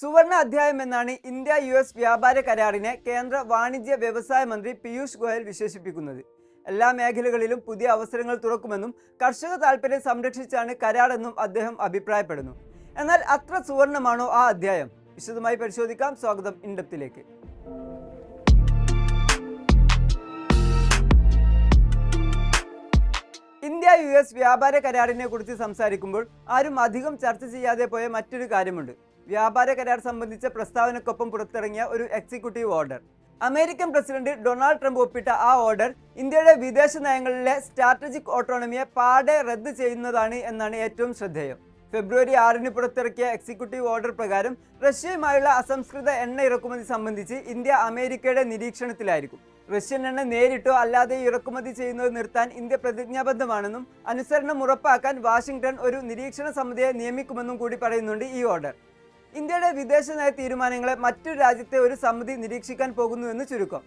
സുവർണ അധ്യായം എന്നാണ് ഇന്ത്യ യു എസ് വ്യാപാര കരാറിനെ കേന്ദ്ര വാണിജ്യ വ്യവസായ മന്ത്രി പീയൂഷ് ഗോയൽ വിശേഷിപ്പിക്കുന്നത്. എല്ലാ മേഖലകളിലും പുതിയ അവസരങ്ങൾ തുറക്കുമെന്നും കർഷക താൽപ്പര്യം സംരക്ഷിച്ചാണ് കരാറെന്നും അദ്ദേഹം അഭിപ്രായപ്പെടുന്നു. എന്നാൽ അത്ര സുവർണമാണോ ആ അധ്യായം? വിശദമായി പരിശോധിക്കാം. സ്വാഗതം ഇൻഡപ്തിലേക്ക്. ഇന്ത്യ യു എസ് വ്യാപാര കരാറിനെ കുറിച്ച് സംസാരിക്കുമ്പോൾ ആരും അധികം ചർച്ച ചെയ്യാതെ പോയ മറ്റൊരു കാര്യമുണ്ട്. വ്യാപാര കരാർ സംബന്ധിച്ച പ്രസ്താവനക്കൊപ്പം പുറത്തിറങ്ങിയ ഒരു executive order American president Donald Trump ഒപ്പിട്ട ആ ഓർഡർ ഇന്ത്യയുടെ വിദേശ നയങ്ങളിലെ സ്ട്രാറ്റജിക് ഓട്ടോണമിയെ പാടെ റദ്ദ് ചെയ്യുന്നതാണ് എന്നാണ് ഏറ്റവും ശ്രദ്ധേയം. ഫെബ്രുവരി ആറിന് പുറത്തിറക്കിയ എക്സിക്യൂട്ടീവ് ഓർഡർ പ്രകാരം റഷ്യയുമായുള്ള അസംസ്കൃത എണ്ണ ഇറക്കുമതി സംബന്ധിച്ച് ഇന്ത്യ അമേരിക്കയുടെ നിരീക്ഷണത്തിലായിരിക്കും. റഷ്യൻ എണ്ണ നേരിട്ടോ അല്ലാതെ ഇറക്കുമതി ചെയ്യുന്നത് നിർത്താൻ ഇന്ത്യ പ്രതിജ്ഞാബദ്ധമാണെന്നും അനുസരണം ഉറപ്പാക്കാൻ വാഷിംഗ്ടൺ ഒരു നിരീക്ഷണ സമിതിയെ നിയമിക്കുമെന്നും കൂടി പറയുന്നുണ്ട് ഈ ഓർഡർ. ഇന്ത്യയുടെ വിദേശ നയ തീരുമാനങ്ങളെ മറ്റു രാജ്യത്തെ ഒരു സമിതി നിരീക്ഷിക്കാൻ പോകുന്നുവെന്ന് ചുരുക്കം.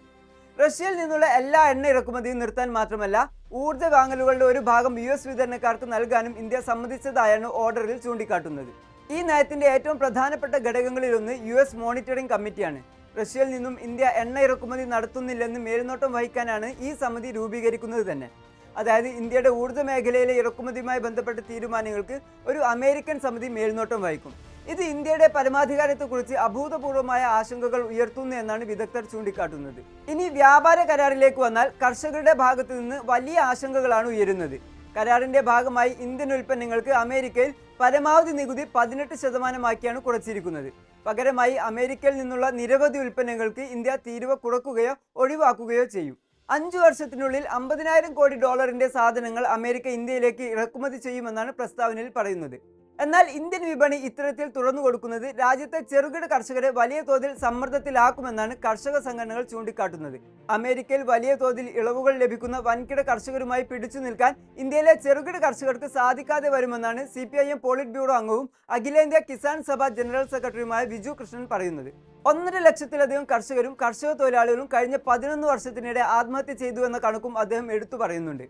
റഷ്യയിൽ നിന്നുള്ള എല്ലാ എണ്ണ ഇറക്കുമതിയും നിർത്താൻ മാത്രമല്ല ഊർജ വാങ്ങലുകളുടെ ഒരു ഭാഗം യു എസ് വിതരണക്കാർക്ക് നൽകാനും ഇന്ത്യ സമ്മതിച്ചതായാണ് ഓർഡറിൽ ചൂണ്ടിക്കാട്ടുന്നത്. ഈ നയത്തിന്റെ ഏറ്റവും പ്രധാനപ്പെട്ട ഘടകങ്ങളിലൊന്ന് യു എസ് മോണിറ്ററിംഗ് കമ്മിറ്റിയാണ്. റഷ്യയിൽ നിന്നും ഇന്ത്യ എണ്ണ ഇറക്കുമതി നടത്തുന്നില്ലെന്ന് മേൽനോട്ടം വഹിക്കാനാണ് ഈ സമിതി രൂപീകരിക്കുന്നത് തന്നെ. അതായത് ഇന്ത്യയുടെ ഊർജ മേഖലയിലെ ഇറക്കുമതിയുമായി ബന്ധപ്പെട്ട തീരുമാനങ്ങൾക്ക് ഒരു അമേരിക്കൻ സമിതി മേൽനോട്ടം വഹിക്കും. ഇത് ഇന്ത്യയുടെ പരമാധികാരത്തെക്കുറിച്ച് അഭൂതപൂർവമായ ആശങ്കകൾ ഉയർത്തുന്നു എന്നാണ് വിദഗ്ധർ ചൂണ്ടിക്കാട്ടുന്നത്. ഇനി വ്യാപാര കരാറിലേക്ക് വന്നാൽ കർഷകരുടെ ഭാഗത്തു നിന്ന് വലിയ ആശങ്കകളാണ് ഉയരുന്നത്. കരാറിന്റെ ഭാഗമായി ഇന്ത്യൻ ഉൽപ്പന്നങ്ങൾക്ക് അമേരിക്കയിൽ പരമാവധി നികുതി പതിനെട്ട് ശതമാനമാക്കിയാണ് കുറച്ചിരിക്കുന്നത്. പകരമായി അമേരിക്കയിൽ നിന്നുള്ള നിരവധി ഉൽപ്പന്നങ്ങൾക്ക് ഇന്ത്യ തീരുവ കുറക്കുകയോ ഒഴിവാക്കുകയോ ചെയ്യും. അഞ്ചു വർഷത്തിനുള്ളിൽ അമ്പതിനായിരം കോടി ഡോളറിന്റെ സാധനങ്ങൾ അമേരിക്ക ഇന്ത്യയിലേക്ക് ഇറക്കുമതി ചെയ്യുമെന്നാണ് പ്രസ്താവനയിൽ പറയുന്നത്. എന്നാൽ ഇന്ത്യൻ വിപണി ഇത്തരത്തിൽ തുറന്നു കൊടുക്കുന്നത് രാജ്യത്തെ ചെറുകിട കർഷകരെ വലിയ തോതിൽ സമ്മർദ്ദത്തിലാക്കുമെന്നാണ് കർഷക സംഘടനകൾ ചൂണ്ടിക്കാട്ടുന്നത്. അമേരിക്കയിൽ വലിയ തോതിൽ ഇളവുകൾ ലഭിക്കുന്ന വൻകിട കർഷകരുമായി പിടിച്ചു നിൽക്കാൻ ഇന്ത്യയിലെ ചെറുകിട കർഷകർക്ക് സാധിക്കാതെ വരുമെന്നാണ് C P I M polit bureau അംഗവും അഖിലേന്ത്യാ കിസാൻ സഭ ജനറൽ സെക്രട്ടറിയുമായ വിജു കൃഷ്ണൻ പറയുന്നത്. ഒന്നര ലക്ഷത്തിലധികം കർഷകരും കർഷക തൊഴിലാളികളും കഴിഞ്ഞ പതിനൊന്ന് വർഷത്തിനിടെ ആത്മഹത്യ ചെയ്തു എന്ന കണക്കും അദ്ദേഹം എടുത്തു പറയുന്നുണ്ട്.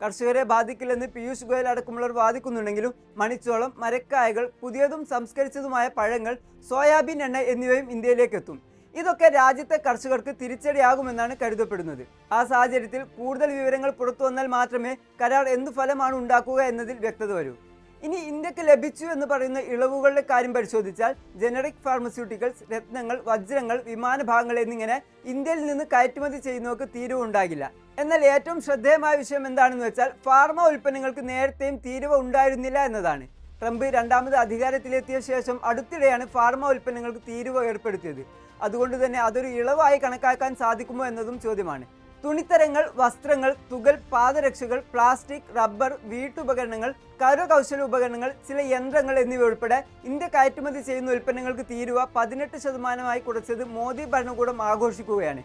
കർഷകരെ ബാധിക്കില്ലെന്ന് പീയൂഷ് ഗോയൽ അടക്കമുള്ളവർ വാദിക്കുന്നുണ്ടെങ്കിലും മണിച്ചോളം മരക്കായകൾ പുതിയതും സംസ്കരിച്ചതുമായ പഴങ്ങൾ സോയാബീൻ എണ്ണ എന്നിവയും ഇന്ത്യയിലേക്ക് എത്തും ഇതൊക്കെ രാജ്യത്തെ കർഷകർക്ക് തിരിച്ചടിയാകുമെന്നാണ് കരുതപ്പെടുന്നത്. ആ സാഹചര്യത്തിൽ കൂടുതൽ വിവരങ്ങൾ പുറത്തു വന്നാൽ മാത്രമേ കരാർ എന്തു ഫലമാണ് ഉണ്ടാക്കുക എന്നതിൽ വ്യക്തത വരൂ. ഇനി ഇന്ത്യയ്ക്ക് ലഭിച്ചു എന്ന് പറയുന്ന ഇളവുകളുടെ കാര്യം പരിശോധിച്ചാൽ ജനറിക് ഫാർമസ്യൂട്ടിക്കൽസ് രത്നങ്ങൾ വജ്രങ്ങൾ വിമാനഭാഗങ്ങൾ എന്നിങ്ങനെ ഇന്ത്യയിൽ നിന്ന് കയറ്റുമതി ചെയ്യുന്നവർക്ക് തീരുവ ഉണ്ടാകില്ല. എന്നാൽ ഏറ്റവും ശ്രദ്ധേയമായ വിഷയം എന്താണെന്ന് വെച്ചാൽ ഫാർമ ഉൽപ്പന്നങ്ങൾക്ക് നേരത്തെയും തീരുവ ഉണ്ടായിരുന്നില്ല എന്നതാണ്. ട്രംപ് രണ്ടാമത് അധികാരത്തിലെത്തിയ ശേഷം അടുത്തിടെയാണ് ഫാർമ ഉൽപ്പന്നങ്ങൾക്ക് തീരുവ ഏർപ്പെടുത്തിയത്. അതുകൊണ്ട് തന്നെ അതൊരു ഇളവായി കണക്കാക്കാൻ സാധിക്കുമോ എന്നതും ചോദ്യമാണ്. തുണിത്തരങ്ങൾ വസ്ത്രങ്ങൾ തുകൽ പാദരക്ഷകൾ പ്ലാസ്റ്റിക് റബ്ബർ വീട്ടുപകരണങ്ങൾ കരകൗശല ഉപകരണങ്ങൾ ചില യന്ത്രങ്ങൾ എന്നിവ ഉൾപ്പെടെ ഇന്ത്യ കയറ്റുമതി ചെയ്യുന്ന ഉൽപ്പന്നങ്ങൾക്ക് തീരുവ പതിനെട്ട് ശതമാനമായി കുറച്ചത് മോദി ഭരണകൂടം ആഘോഷിക്കുകയാണ്.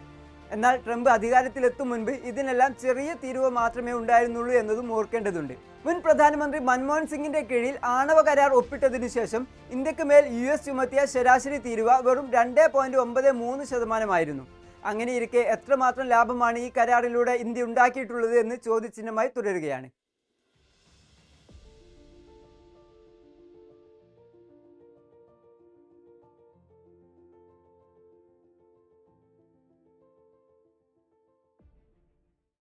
എന്നാൽ ട്രംപ് അധികാരത്തിലെത്തും മുൻപ് ഇതിനെല്ലാം ചെറിയ തീരുവ മാത്രമേ ഉണ്ടായിരുന്നുള്ളൂ എന്നതും ഓർക്കേണ്ടതുണ്ട്. മുൻ പ്രധാനമന്ത്രി മൻമോഹൻ സിംഗിന്റെ കീഴിൽ ആണവ കരാർ ഒപ്പിട്ടതിനു ശേഷം ഇന്ത്യയ്ക്ക് മേൽ യു എസ് ചുമത്തിയ ശരാശരി തീരുവ വെറും രണ്ട് ശതമാനമായിരുന്നു. അങ്ങനെ ഇരിക്കെ എത്രമാത്രം ലാഭമാണ് ഈ കരാറിലൂടെ ഇന്ത്യ ഉണ്ടാക്കിയിട്ടുള്ളത് എന്ന് ചോദ്യചിഹ്നമായി തുടരുകയാണ്.